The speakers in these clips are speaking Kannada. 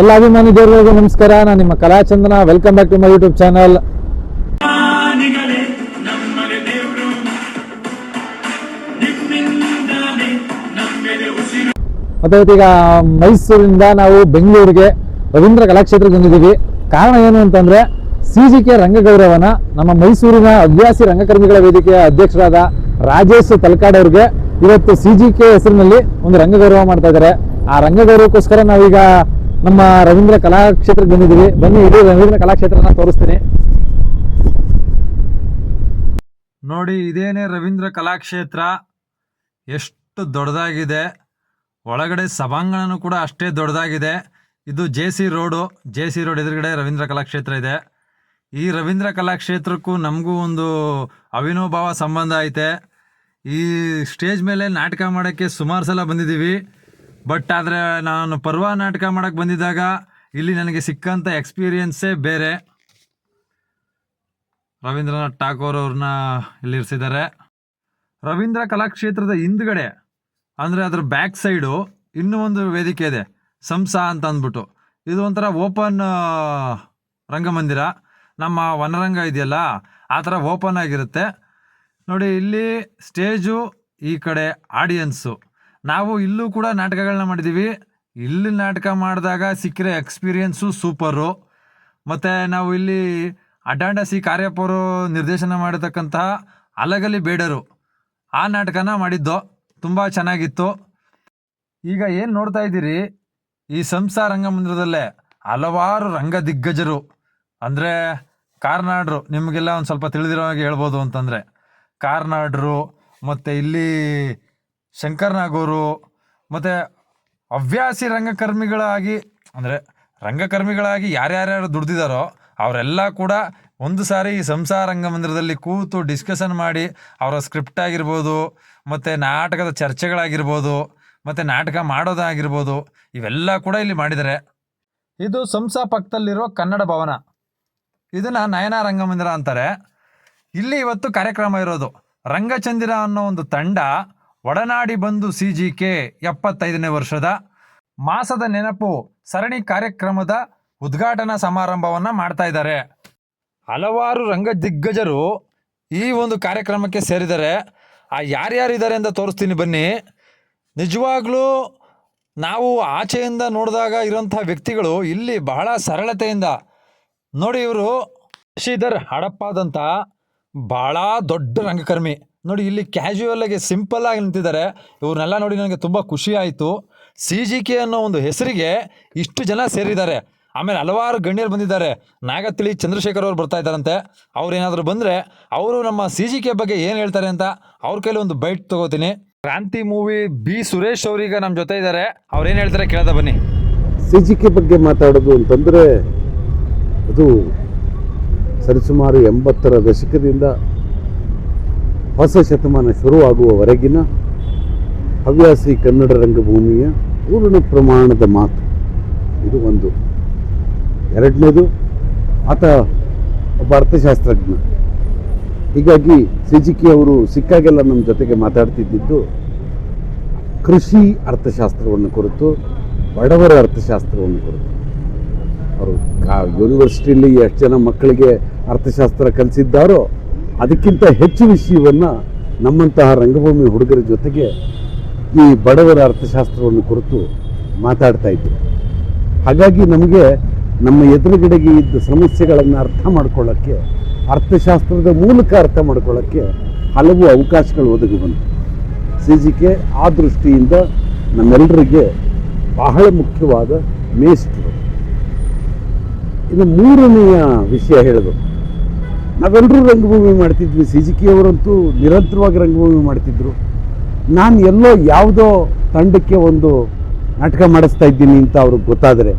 ಎಲ್ಲ ಅಭಿಮಾನಿ ದೇವರಿಗೂ ನಮಸ್ಕಾರ. ನಾನು ನಿಮ್ಮ Kalachandana. Welcome back to my YouTube channel ಮತ್ತೆ ಈಗ ಮೈಸೂರಿಂದ ನಾವು ಬೆಂಗಳೂರಿಗೆ ರವೀಂದ್ರ ಕಲಾಕ್ಷೇತ್ರಕ್ಕೆ ಬಂದಿದ್ದೀವಿ. ಕಾರಣ ಏನು ಅಂತಂದ್ರೆ ಸಿ ಜಿ ಕೆ ರಂಗಗೌರವನ ನಮ್ಮ ಮೈಸೂರಿನ ಹವ್ಯಾಸಿ ರಂಗಕರ್ಮಿಗಳ ವೇದಿಕೆಯ ಅಧ್ಯಕ್ಷರಾದ ರಾಜೇಶ್ ತಲಕಾಡ್ ಅವ್ರಿಗೆ ಇವತ್ತು ಸಿ ಜಿ ಕೆ ಹೆಸರಿನಲ್ಲಿ ಒಂದು ರಂಗಗೌರವ ಮಾಡ್ತಾ ಇದ್ದಾರೆ. ಆ ರಂಗಗೌರವಕ್ಕೋಸ್ಕರ ನಾವೀಗ ನಮ್ಮ ರವೀಂದ್ರ ಕಲಾಕ್ಷೇತ್ರಕ್ಕೆ ಬಂದಿದ್ದೀವಿ ಬನ್ನಿ, ಇದು ರವೀಂದ್ರ ಕಲಾಕ್ಷೇತ್ರನ ತೋರಿಸ್ತೀನಿ. ನೋಡಿ, ಇದೇನೇ ರವೀಂದ್ರ ಕಲಾಕ್ಷೇತ್ರ. ಎಷ್ಟು ದೊಡ್ಡದಾಗಿದೆ. ಒಳಗಡೆ ಸಭಾಂಗಣನೂ ಕೂಡ ಅಷ್ಟೇ ದೊಡ್ಡದಾಗಿದೆ. ಇದು J C road J C road ಎದುರುಗಡೆ ರವೀಂದ್ರ ಕಲಾಕ್ಷೇತ್ರ ಇದೆ. ಈ ರವೀಂದ್ರ ಕಲಾಕ್ಷೇತ್ರಕ್ಕೂ ನಮಗೂ ಒಂದು ಅವಿನೋಭಾವ ಸಂಬಂಧ ಐತೆ. ಈ ಸ್ಟೇಜ್ ಮೇಲೆ ನಾಟಕ ಮಾಡೋಕ್ಕೆ ಸುಮಾರು ಸಲ ಬಂದಿದ್ದೀವಿ. ಬಟ್ ಆದರೆ ನಾನು ಪರ್ವ ನಾಟಕ ಮಾಡೋಕ್ಕೆ ಬಂದಿದ್ದಾಗ ಇಲ್ಲಿ ನನಗೆ ಸಿಕ್ಕಂಥ ಎಕ್ಸ್ಪೀರಿಯೆನ್ಸೇ ಬೇರೆ. ರವೀಂದ್ರನಾಥ್ ಠಾಗೋರ್ ಅವ್ರನ್ನ ಇಲ್ಲಿ ಇರಿಸಿದ್ದಾರೆ. ರವೀಂದ್ರ ಕಲಾಕ್ಷೇತ್ರದ ಹಿಂದ್ಗಡೆ, ಅಂದರೆ ಅದ್ರ ಬ್ಯಾಕ್ ಸೈಡು ಇನ್ನೂ ಒಂದು ವೇದಿಕೆ ಇದೆ, ಸಂಸ ಅಂತ ಅಂದ್ಬಿಟ್ಟು. ಇದು ಒಂಥರ ಓಪನ್ ರಂಗಮಂದಿರ. ನಮ್ಮ ವನರಂಗ ಇದೆಯಲ್ಲ, ಆ ಥರ ಓಪನ್ ಆಗಿರುತ್ತೆ. ನೋಡಿ, ಇಲ್ಲಿ ಸ್ಟೇಜು ಈ ಕಡೆ ಆಡಿಯನ್ಸು ನಾವು ಇಲ್ಲೂ ಕೂಡ ನಾಟಕಗಳನ್ನ ಮಾಡಿದ್ದೀವಿ ಇಲ್ಲಿ ನಾಟಕ ಮಾಡಿದಾಗ ಸಿಕ್ಕಿರೋ ಎಕ್ಸ್ಪೀರಿಯನ್ಸು ಸೂಪರು. ಮತ್ತು ನಾವು ಇಲ್ಲಿ ಅಡ್ಡಾಂಡ ಸಿ ಕಾರ್ಯಪ್ಪರು ನಿರ್ದೇಶನ ಮಾಡಿರ್ತಕ್ಕಂತಹ ಅಲಗಲಿ ಬೇಡರು ಆ ನಾಟಕನ ಮಾಡಿದ್ದು. ತುಂಬ ಚೆನ್ನಾಗಿತ್ತು. ಈಗ ಏನು ನೋಡ್ತಾ ಇದ್ದೀರಿ? ಈ ಸಂಸಾರ ರಂಗಮಂದಿರದಲ್ಲೇ ಹಲವಾರು ರಂಗ ದಿಗ್ಗಜರು ಅಂದರೆ ಕಾರ್ನಾಡ್ರು, ನಿಮಗೆಲ್ಲ ಒಂದು ಸ್ವಲ್ಪ ತಿಳಿದಿರೋ ಹಾಗೆ ಹೇಳ್ಬೋದು ಅಂತಂದರೆ. ಕಾರ್ನಾಡ್ರು, ಮತ್ತು ಇಲ್ಲಿ ಶಂಕರ್ ನಾಗೂರು ಮತ್ತು ಹವ್ಯಾಸಿ ರಂಗಕರ್ಮಿಗಳಾಗಿ, ಅಂದರೆ ರಂಗಕರ್ಮಿಗಳಾಗಿ ಯಾರ್ಯಾರ್ಯಾರು ದುಡ್ದಿದ್ದಾರೋ ಅವರೆಲ್ಲ ಕೂಡ ಒಂದು ಸಾರಿ ಈ ಸಂಸಾರ ರಂಗಮಂದಿರದಲ್ಲಿ ಕೂತು ಡಿಸ್ಕಷನ್ ಮಾಡಿ ಅವರ ಸ್ಕ್ರಿಪ್ಟ್ ಆಗಿರ್ಬೋದು, ಮತ್ತು ನಾಟಕದ ಚರ್ಚೆಗಳಾಗಿರ್ಬೋದು, ಮತ್ತು ನಾಟಕ ಮಾಡೋದಾಗಿರ್ಬೋದು, ಇವೆಲ್ಲ ಕೂಡ ಇಲ್ಲಿ ಮಾಡಿದ್ದಾರೆ. ಇದು ಸಂಸಾ ಪಕ್ಕದಲ್ಲಿರೋ ಕನ್ನಡ ಭವನ. ಇದನ್ನು ನಯನ ರಂಗಮಂದಿರ ಅಂತಾರೆ. ಇಲ್ಲಿ ಇವತ್ತು ಕಾರ್ಯಕ್ರಮ ಇರೋದು ರಂಗಚಂದಿರ ಅನ್ನೋ ಒಂದು ತಂಡ ಒಡನಾಡಿ ಬಂದು ಸಿ ಜಿ ಕೆ ಎಪ್ಪತ್ತೈದನೇ ವರ್ಷದ ಮಾಸದ ನೆನಪು ಸರಣಿ ಕಾರ್ಯಕ್ರಮದ ಉದ್ಘಾಟನಾ ಸಮಾರಂಭವನ್ನು ಮಾಡ್ತಾ ಇದ್ದಾರೆ. ಹಲವಾರು ರಂಗ ದಿಗ್ಗಜರು ಈ ಒಂದು ಕಾರ್ಯಕ್ರಮಕ್ಕೆ ಸೇರಿದ್ದಾರೆ ಆ ಯಾರ್ಯಾರಿದ್ದಾರೆ ಅಂತ ತೋರಿಸ್ತೀನಿ ಬನ್ನಿ. ನಿಜವಾಗ್ಲೂ ನಾವು ಆಚೆಯಿಂದ ನೋಡಿದಾಗ ಇರೋಂಥ ವ್ಯಕ್ತಿಗಳು ಇಲ್ಲಿ ಬಹಳ ಸರಳತೆಯಿಂದ ನೋಡಿ ಇವರು ಶ್ರೀಧರ್ ಹಡಪ್ಪಾದಂಥ ಭಾಳ ದೊಡ್ಡ ರಂಗಕರ್ಮಿ. ನೋಡಿ ಇಲ್ಲಿ ಕ್ಯಾಶುವಲ್ ಆಗಿ ಸಿಂಪಲ್ ಆಗಿ ನಿಂತಿದ್ದಾರೆ. ಇವ್ರನ್ನೆಲ್ಲ ನೋಡಿ ನನಗೆ ತುಂಬ ಖುಷಿ ಆಯಿತು. ಸಿ ಜಿ ಕೆ ಅನ್ನೋ ಒಂದು ಹೆಸರಿಗೆ ಇಷ್ಟು ಜನ ಸೇರಿದ್ದಾರೆ. ಆಮೇಲೆ ಹಲವಾರು ಗಣ್ಯರು ಬಂದಿದ್ದಾರೆ. ನಾಗತಿಳಿ ಚಂದ್ರಶೇಖರ್ ಅವರು ಬರ್ತಾ ಇದ್ದಾರಂತೆ. ಅವ್ರು ಏನಾದರೂ ಬಂದರೆ ಅವರು ನಮ್ಮ ಸಿ ಜಿ ಕೆ ಬಗ್ಗೆ ಏನು ಹೇಳ್ತಾರೆ ಅಂತ ಅವ್ರ ಕೈಲಿ ಒಂದು ಬೈಟ್ ತಗೋತೀನಿ. ಕ್ರಾಂತಿ ಮೂವಿ ಬಿ ಸುರೇಶ್ ಅವರೀಗ ನಮ್ಮ ಜೊತೆ ಇದ್ದಾರೆ. ಅವ್ರು ಏನು ಹೇಳ್ತಾರೆ ಕೇಳದ ಬನ್ನಿ. ಸಿ ಜಿ ಕೆ ಬಗ್ಗೆ ಮಾತಾಡೋದು ಅಂತಂದರೆ ಅದು ಸರಿಸುಮಾರು ಎಂಬತ್ತರ ದಶಕದಿಂದ ಹೊಸ ಶತಮಾನ ಶುರುವಾಗುವವರೆಗಿನ ಹವ್ಯಾಸಿ ಕನ್ನಡ ರಂಗಭೂಮಿಯ ಪೂರ್ಣ ಪ್ರಮಾಣದ ಮಾತು. ಇದು ಒಂದು. ಎರಡನೇದು, ಆತ ಒಬ್ಬ ಅರ್ಥಶಾಸ್ತ್ರಜ್ಞ. ಹೀಗಾಗಿ ಸಿಜುಕಿ ಅವರು ಸಿಕ್ಕಾಗೆಲ್ಲ ನಮ್ಮ ಜೊತೆಗೆ ಮಾತಾಡ್ತಿದ್ದಿದ್ದು, ಕೃಷಿ ಅರ್ಥಶಾಸ್ತ್ರವನ್ನು ಕುರಿತು, ಬಡವರ ಅರ್ಥಶಾಸ್ತ್ರವನ್ನು ಕುರಿತು. ಅವರು ಯೂನಿವರ್ಸಿಟಿಯಲ್ಲಿ ಎಷ್ಟು ಜನ ಮಕ್ಕಳಿಗೆ ಅರ್ಥಶಾಸ್ತ್ರ ಕಲಿಸಿದ್ದಾರೋ ಅದಕ್ಕಿಂತ ಹೆಚ್ಚು ವಿಷಯವನ್ನು ನಮ್ಮಂತಹ ರಂಗಭೂಮಿ ಹುಡುಗರ ಜೊತೆಗೆ ಈ ಬಡವರ ಅರ್ಥಶಾಸ್ತ್ರವನ್ನು ಕುರಿತು ಮಾತಾಡ್ತಾ ಇದ್ದೆ ಹಾಗಾಗಿ ನಮಗೆ ನಮ್ಮ ಎದುರುಗಡೆಗೆ ಇದ್ದ ಸಮಸ್ಯೆಗಳನ್ನು ಅರ್ಥ ಮಾಡ್ಕೊಳ್ಳೋಕ್ಕೆ, ಅರ್ಥಶಾಸ್ತ್ರದ ಮೂಲಕ ಅರ್ಥ ಮಾಡ್ಕೊಳ್ಳೋಕ್ಕೆ ಹಲವು ಅವಕಾಶಗಳು ಒದಗಿ ಬಂತು ಸಿ ಜಿ ಕೆ ಆ ದೃಷ್ಟಿಯಿಂದ ನಮ್ಮೆಲ್ಲರಿಗೆ ಬಹಳ ಮುಖ್ಯವಾದ ಮೇಷ್ಟ್ರು. ಇನ್ನು ಮೂರನೆಯ ವಿಷಯ ಹೇಳೋದು. ನಾವೆಲ್ಲರೂ ರಂಗಭೂಮಿ ಮಾಡ್ತಿದ್ವಿ. ಸಿ ಅವರಂತೂ ನಿರಂತರವಾಗಿ ರಂಗಭೂಮಿ ಮಾಡ್ತಿದ್ರು. ನಾನು ಎಲ್ಲೋ ಯಾವುದೋ ತಂಡಕ್ಕೆ ಒಂದು ನಾಟಕ ಮಾಡಿಸ್ತಾ ಇದ್ದೀನಿ ಅಂತ ಅವ್ರಿಗೆ ಗೊತ್ತಾದರೆ,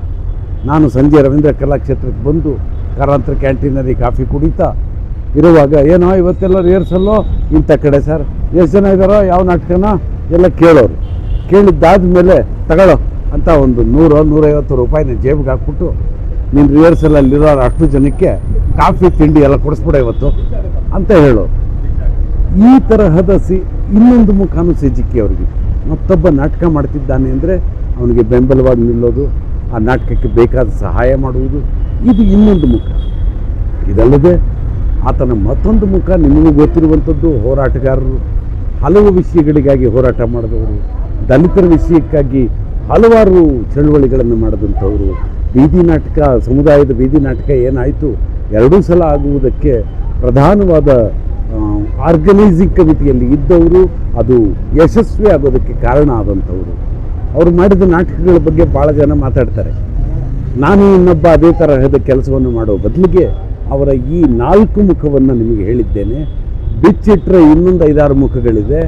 ನಾನು ಸಂಜೆ ರವೀಂದ್ರ ಕಲಾಕ್ಷೇತ್ರಕ್ಕೆ ಬಂದು ಕಾರಾಂತರ ಕ್ಯಾಂಟೀನಲ್ಲಿ ಕಾಫಿ ಕುಡಿತಾ ಇರುವಾಗ, ಏನೋ ಇವತ್ತೆಲ್ಲ ರಿಹರ್ಸಲ್ಲೋ ಇಂಥ ಕಡೆ ಸರ್ ಎಷ್ಟು ಜನ ಇದ್ದಾರೋ ಯಾವ ನಾಟಕನ? ಎಲ್ಲ ಕೇಳೋರು. ಕೇಳಿದ್ದಾದ ಮೇಲೆ ತಗೊಳ್ಳೋ ಅಂತ ಒಂದು ನೂರು, ನೂರೈವತ್ತು ರೂಪಾಯಿನ ಜೇಬಿಗೆ ಹಾಕ್ಬಿಟ್ಟು ನೀನು ರಿಹರ್ಸಲಲ್ಲಿರೋ ಅಷ್ಟು ಜನಕ್ಕೆ ಕಾಫಿ ತಿಂಡಿ ಎಲ್ಲ ಕೊಡಿಸ್ಬಿಡ ಇವತ್ತು ಅಂತ ಹೇಳು. ಈ ತರಹದ ಸಿ ಇನ್ನೊಂದು ಮುಖಾನು ಸಿಜಿಕ್ಕಿ ಅವರಿಗೆ. ಮತ್ತೊಬ್ಬ ನಾಟಕ ಮಾಡ್ತಿದ್ದಾನೆ ಅಂದರೆ ಅವನಿಗೆ ಬೆಂಬಲವಾಗಿ ನಿಲ್ಲೋದು, ಆ ನಾಟಕಕ್ಕೆ ಬೇಕಾದ ಸಹಾಯ ಮಾಡುವುದು, ಇದು ಇನ್ನೊಂದು ಮುಖ. ಇದಲ್ಲದೆ ಆತನ ಮತ್ತೊಂದು ಮುಖ ನಿಮಗೂ ಗೊತ್ತಿರುವಂಥದ್ದು, ಹೋರಾಟಗಾರರು ಹಲವು ವಿಷಯಗಳಿಗಾಗಿ ಹೋರಾಟ ಮಾಡಿದವರು, ದಲಿತರ ವಿಷಯಕ್ಕಾಗಿ ಹಲವಾರು ಚಳುವಳಿಗಳನ್ನು ಮಾಡಿದಂಥವರು. ಬೀದಿ ನಾಟಕ, ಸಮುದಾಯದ ಬೀದಿ ನಾಟಕ ಏನಾಯಿತು? ಎರಡೂ ಸಲ ಆಗುವುದಕ್ಕೆ ಪ್ರಧಾನವಾದ ಆರ್ಗನೈಸಿಂಗ್ ಕಮಿಟಿಯಲ್ಲಿ ಇದ್ದವರು ಅದು ಯಶಸ್ವಿ ಆಗೋದಕ್ಕೆ ಕಾರಣ ಆದಂಥವರು. ಅವರು ಮಾಡಿದ ನಾಟಕಗಳ ಬಗ್ಗೆ ಭಾಳ ಜನ ಮಾತಾಡ್ತಾರೆ. ನಾನು ಇನ್ನೊಬ್ಬ ಅದೇ ತರಹದ ಕೆಲಸವನ್ನು ಮಾಡೋ ಬದಲಿಗೆ ಅವರ ಈ ನಾಲ್ಕು ಮುಖವನ್ನು ನಿಮಗೆ ಹೇಳಿದ್ದೇನೆ. ಬಿಚ್ಚಿಟ್ಟರೆ ಇನ್ನೊಂದು ಐದಾರು ಮುಖಗಳಿದೆ.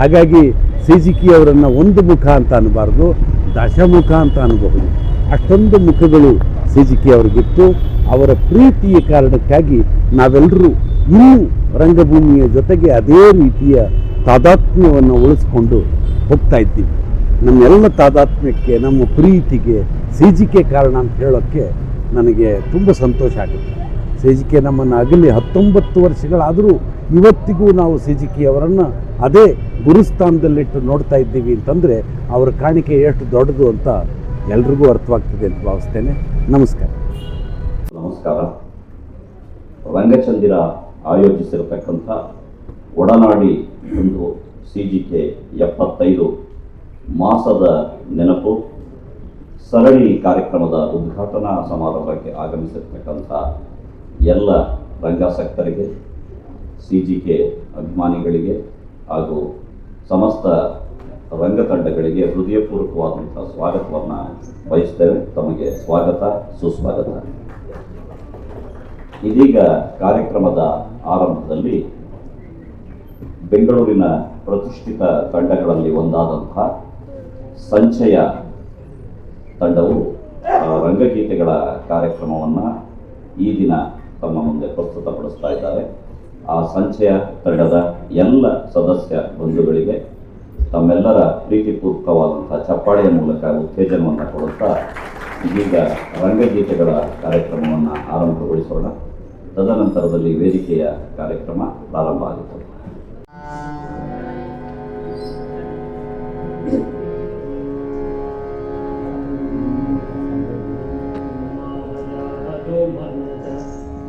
ಹಾಗಾಗಿ ಸಿಜಿಕಿ ಅವರನ್ನು ಒಂದು ಮುಖ ಅಂತ ಅನ್ನಬಾರ್ದು ದಶಮುಖ ಅಂತ ಅನ್ನಬಹುದು ಅಷ್ಟೊಂದು ಮುಖಗಳು ಸಿಜಿಕೆ ಅವರಿಗಿತ್ತು. ಅವರ ಪ್ರೀತಿಯ ಕಾರಣಕ್ಕಾಗಿ ನಾವೆಲ್ಲರೂ ಇನ್ನೂ ರಂಗಭೂಮಿಯ ಜೊತೆಗೆ ಅದೇ ರೀತಿಯ ತಾದಾತ್ಮ್ಯವನ್ನು ಉಳಿಸ್ಕೊಂಡು ಹೋಗ್ತಾ ಇದ್ದೀವಿ. ನಮ್ಮೆಲ್ಲ ತಾದಾತ್ಮ್ಯಕ್ಕೆ, ನಮ್ಮ ಪ್ರೀತಿಗೆ ಸಿಜಿಕೆ ಕಾರಣ ಅಂತ ಹೇಳೋಕ್ಕೆ ನನಗೆ ತುಂಬ ಸಂತೋಷ ಆಗುತ್ತೆ. ಸಿಜಿಕೆ ನಮ್ಮನ್ನು ಅಗಲಿ ಹತ್ತೊಂಬತ್ತು ವರ್ಷಗಳಾದರೂ ಇವತ್ತಿಗೂ ನಾವು ಸಿಜಿಕಿ ಅವರನ್ನು ಅದೇ ಗುರುಸ್ಥಾನದಲ್ಲಿಟ್ಟು ನೋಡ್ತಾ ಇದ್ದೀವಿ ಅಂತಂದರೆ, ಅವರ ಕಾಣಿಕೆ ಎಷ್ಟು ದೊಡ್ಡದು ಅಂತ ಎಲ್ರಿಗೂ ಅರ್ಥವಾಗ್ತದೆ ಅಂತ ಭಾವಿಸ್ತೇನೆ. ನಮಸ್ಕಾರ. ನಮಸ್ಕಾರ. ರಂಗಚಂದಿರ ಆಯೋಜಿಸಿರತಕ್ಕಂಥ ಒಡನಾಡಿ ಒಂದು ಸಿ ಜಿ ಕೆ ಎಪ್ಪತ್ತೈದು ಮಾಸದ ನೆನಪು, ಸರಣಿ ಕಾರ್ಯಕ್ರಮದ ಉದ್ಘಾಟನಾ ಸಮಾರಂಭಕ್ಕೆ ಆಗಮಿಸಿರ್ತಕ್ಕಂಥ ಎಲ್ಲ ರಂಗಾಸಕ್ತರಿಗೆ ಸಿ ಜಿ ಕೆ ಅಭಿಮಾನಿಗಳಿಗೆ ಹಾಗೂ ಸಮಸ್ತ ರಂಗತಂಡಗಳಿಗೆ ಹೃದಯಪೂರ್ವಕವಾದಂಥ ಸ್ವಾಗತವನ್ನು ಬಯಸ್ತೇವೆ ತಮಗೆ ಸ್ವಾಗತ, ಸುಸ್ವಾಗತ. ಇದೀಗ ಕಾರ್ಯಕ್ರಮದ ಆರಂಭದಲ್ಲಿ ಬೆಂಗಳೂರಿನ ಪ್ರತಿಷ್ಠಿತ ತಂಡಗಳಲ್ಲಿ ಒಂದಾದಂತಹ ಸಂಚಯ ತಂಡವು ರಂಗಗೀತೆಗಳ ಕಾರ್ಯಕ್ರಮವನ್ನು ಈ ದಿನ ತಮ್ಮ ಮುಂದೆ ಪ್ರಸ್ತುತಪಡಿಸ್ತಾ ಇದ್ದಾರೆ. ಆ ಸಂಚಯ ತಂಡದ ಎಲ್ಲ ಸದಸ್ಯ ಬಂಧುಗಳಿಗೆ ತಮ್ಮೆಲ್ಲರ ಪ್ರೀತಿಪೂರ್ವಕವಾದಂತಹ ಚಪ್ಪಾಳೆಯ ಮೂಲಕ ಉತ್ತೇಜನವನ್ನು ಕೊಡುತ್ತಾ ಇದೀಗ ರಂಗಗೀತೆಗಳ ಕಾರ್ಯಕ್ರಮವನ್ನು ಆರಂಭಗೊಳಿಸೋಣ. ತದನಂತರದಲ್ಲಿ ವೇದಿಕೆಯ ಕಾರ್ಯಕ್ರಮ ಪ್ರಾರಂಭ ಆಗುತ್ತದೆ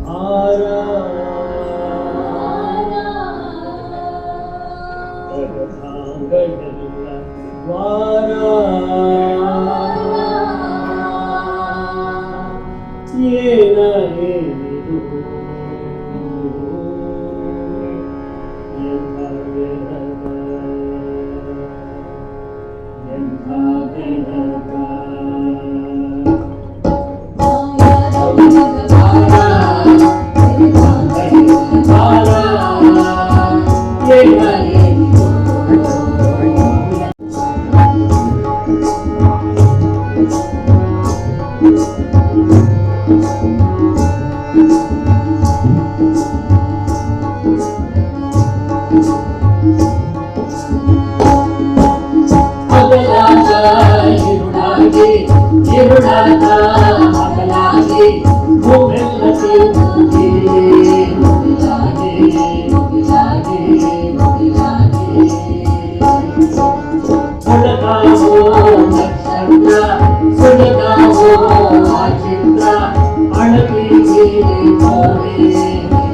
ಹಗಲಾದ it is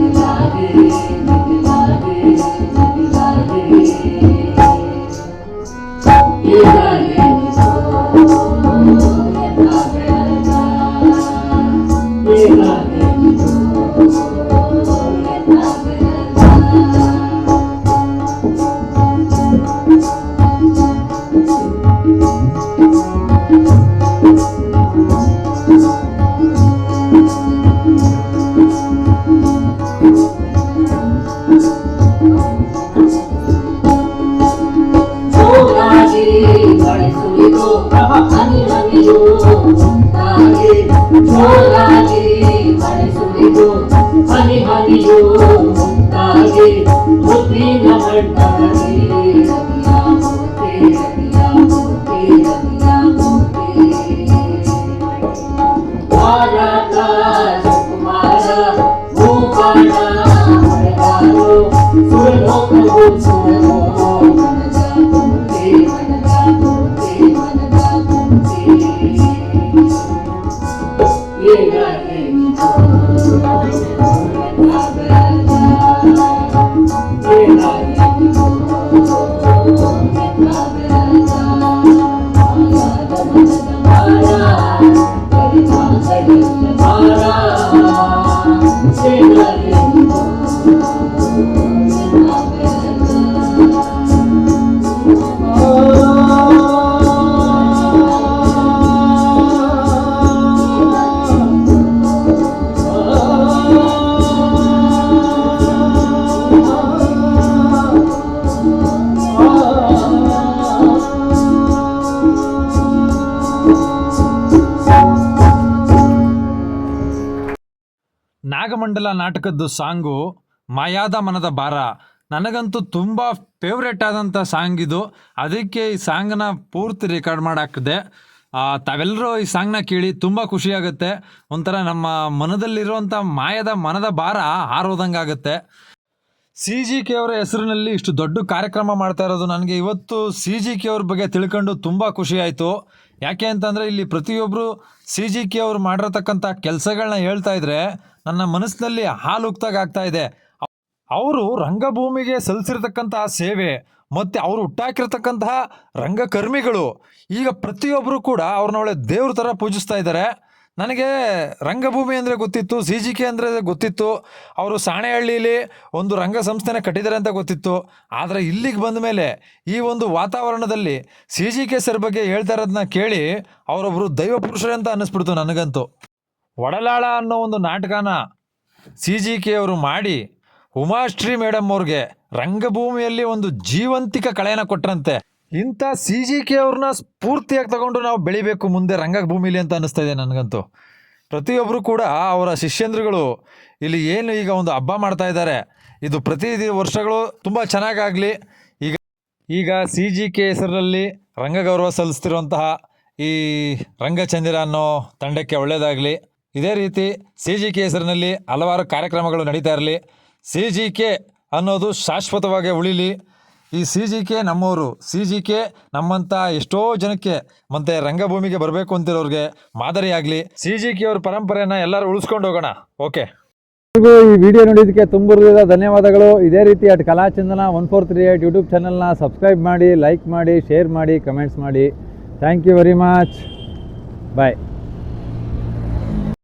কাজে গোপী আমার কাজে ನಾಗಮಂಡಲ ನಾಟಕದ್ದು ಸಾಂಗು ಮಾಯಾದ ಮನದ ಭಾರ. ನನಗಂತೂ ತುಂಬ ಫೇವ್ರೆಟ್ ಆದಂಥ ಸಾಂಗ್ ಇದು. ಅದಕ್ಕೆ ಈ ಸಾಂಗನ್ನ ಪೂರ್ತಿ ರೆಕಾರ್ಡ್ ಮಾಡಾಕಿದೆ. ತಾವೆಲ್ಲರೂ ಈ ಸಾಂಗ್ನ ಕೇಳಿ ತುಂಬ ಖುಷಿಯಾಗುತ್ತೆ ಒಂಥರ ನಮ್ಮ ಮನದಲ್ಲಿರುವಂಥ ಮಾಯದ ಮನದ ಭಾರ ಹಾರೋದಂಗಾಗುತ್ತೆ. ಸಿ ಜಿ ಕೆ ಅವರ ಹೆಸರಿನಲ್ಲಿ ಇಷ್ಟು ದೊಡ್ಡ ಕಾರ್ಯಕ್ರಮ ಮಾಡ್ತಾ ಇರೋದು ನನಗೆ ಇವತ್ತು ಸಿ ಜಿ ಕೆ ಅವ್ರ ಬಗ್ಗೆ ತಿಳ್ಕೊಂಡು ತುಂಬ ಖುಷಿ ಆಯಿತು. ಯಾಕೆ ಅಂತಂದರೆ ಇಲ್ಲಿ ಪ್ರತಿಯೊಬ್ಬರು ಸಿ ಜಿ ಕೆ ಅವ್ರು ಮಾಡಿರತಕ್ಕಂಥ ಕೆಲಸಗಳನ್ನ ಹೇಳ್ತಾ ಇದ್ರೆ ನನ್ನ ಮನಸ್ಸಿನಲ್ಲಿ ಹಾಲು ಆಗ್ತಾ ಇದೆ. ಅವರು ರಂಗಭೂಮಿಗೆ ಸಲ್ಲಿಸಿರ್ತಕ್ಕಂತಹ ಸೇವೆ ಮತ್ತು ಅವರು ಹುಟ್ಟಾಕಿರ್ತಕ್ಕಂತಹ ರಂಗಕರ್ಮಿಗಳು. ಈಗ ಪ್ರತಿಯೊಬ್ಬರು ಕೂಡ ಅವ್ರನ್ನ ಒಳ್ಳೆ ದೇವ್ರ ಥರ ಪೂಜಿಸ್ತಾ ಇದ್ದಾರೆ. ನನಗೆ ರಂಗಭೂಮಿ ಅಂದರೆ ಗೊತ್ತಿತ್ತು, ಸಿ ಜಿ ಕೆ ಅಂದರೆ ಗೊತ್ತಿತ್ತು, ಅವರು ಸಾಣೆಹಳ್ಳಿಲಿ ಒಂದು ರಂಗ ಸಂಸ್ಥೆನ ಕಟ್ಟಿದ್ದಾರೆ ಅಂತ ಗೊತ್ತಿತ್ತು. ಆದರೆ ಇಲ್ಲಿಗೆ ಬಂದ ಮೇಲೆ ಈ ಒಂದು ವಾತಾವರಣದಲ್ಲಿ ಸಿ ಜಿ ಕೆ ಸರ್ ಬಗ್ಗೆ ಹೇಳ್ತಾ ಇರೋದನ್ನ ಕೇಳಿ ಅವರೊಬ್ಬರು ದೈವ ಪುರುಷರೇ ಅಂತ ಅನ್ನಿಸ್ಬಿಡ್ತು ನನಗಂತೂ. ಒಡಲಾಳ ಅನ್ನೋ ಒಂದು ನಾಟಕನ ಸಿ ಜಿ ಕೆ ಅವರು ಮಾಡಿ ಉಮಾಶ್ರೀ ಮೇಡಮ್ ಅವ್ರಿಗೆ ರಂಗಭೂಮಿಯಲ್ಲಿ ಒಂದು ಜೀವಂತಿಕ ಕಳೆಯನ್ನು ಕೊಟ್ರಂತೆ. ಇಂಥ ಸಿ ಜಿ ಕೆ ಅವ್ರನ್ನ ಸ್ಫೂರ್ತಿಯಾಗಿ ತಗೊಂಡು ನಾವು ಬೆಳಿಬೇಕು ಮುಂದೆ ರಂಗಭೂಮಿಲಿ ಅಂತ ಅನ್ನಿಸ್ತಾ ಇದೆ ನನಗಂತೂ. ಪ್ರತಿಯೊಬ್ಬರು ಕೂಡ ಅವರ ಶಿಷ್ಯಂದ್ರುಗಳು ಇಲ್ಲಿ ಏನು ಈಗ ಒಂದು ಹಬ್ಬ ಮಾಡ್ತಾ ಇದ್ದಾರೆ. ಇದು ಪ್ರತಿ ವರ್ಷಗಳು ತುಂಬ ಚೆನ್ನಾಗಾಗಲಿ. ಈಗ ಈಗ ಸಿ ಜಿ ಕೆ ಹೆಸರಲ್ಲಿ ರಂಗಗೌರವ ಸಲ್ಲಿಸ್ತಿರುವಂತಹ ಈ ರಂಗಚಂದಿರ ಅನ್ನೋ ತಂಡಕ್ಕೆ ಒಳ್ಳೆಯದಾಗಲಿ ಇದೇ ರೀತಿ ಸಿ ಜಿ ಕೆ ಹೆಸರಿನಲ್ಲಿ ಹಲವಾರು ಕಾರ್ಯಕ್ರಮಗಳು ನಡೀತಾ ಇರಲಿ. ಸಿ ಜಿ ಕೆ ಅನ್ನೋದು ಶಾಶ್ವತವಾಗಿ ಉಳಿಲಿ. ಈ ಸಿ ಜಿ ಕೆ ನಮ್ಮವರು, ಸಿ ಜಿ ಕೆ ನಮ್ಮಂಥ ಎಷ್ಟೋ ಜನಕ್ಕೆ ಮತ್ತೆ ರಂಗಭೂಮಿಗೆ ಬರಬೇಕು ಅಂತಿರೋರಿಗೆ ಮಾದರಿಯಾಗಲಿ ಸಿ ಜಿ ಕೆ ಅವ್ರ ಪರಂಪರೆಯನ್ನು ಎಲ್ಲರೂ ಉಳಿಸ್ಕೊಂಡು ಹೋಗೋಣ. ಓಕೆ. ಈ ವಿಡಿಯೋ ನೋಡಿದ್ದಕ್ಕೆ ತುಂಬ ಧನ್ಯವಾದಗಳು. ಇದೇ ರೀತಿ at Kalachandana one four three eight YouTube ಚಾನಲ್ನ ಸಬ್ಸ್ಕ್ರೈಬ್ ಮಾಡಿ, ಲೈಕ್ ಮಾಡಿ, ಶೇರ್ ಮಾಡಿ, ಕಮೆಂಟ್ಸ್ ಮಾಡಿ. Thank you very much. Bye.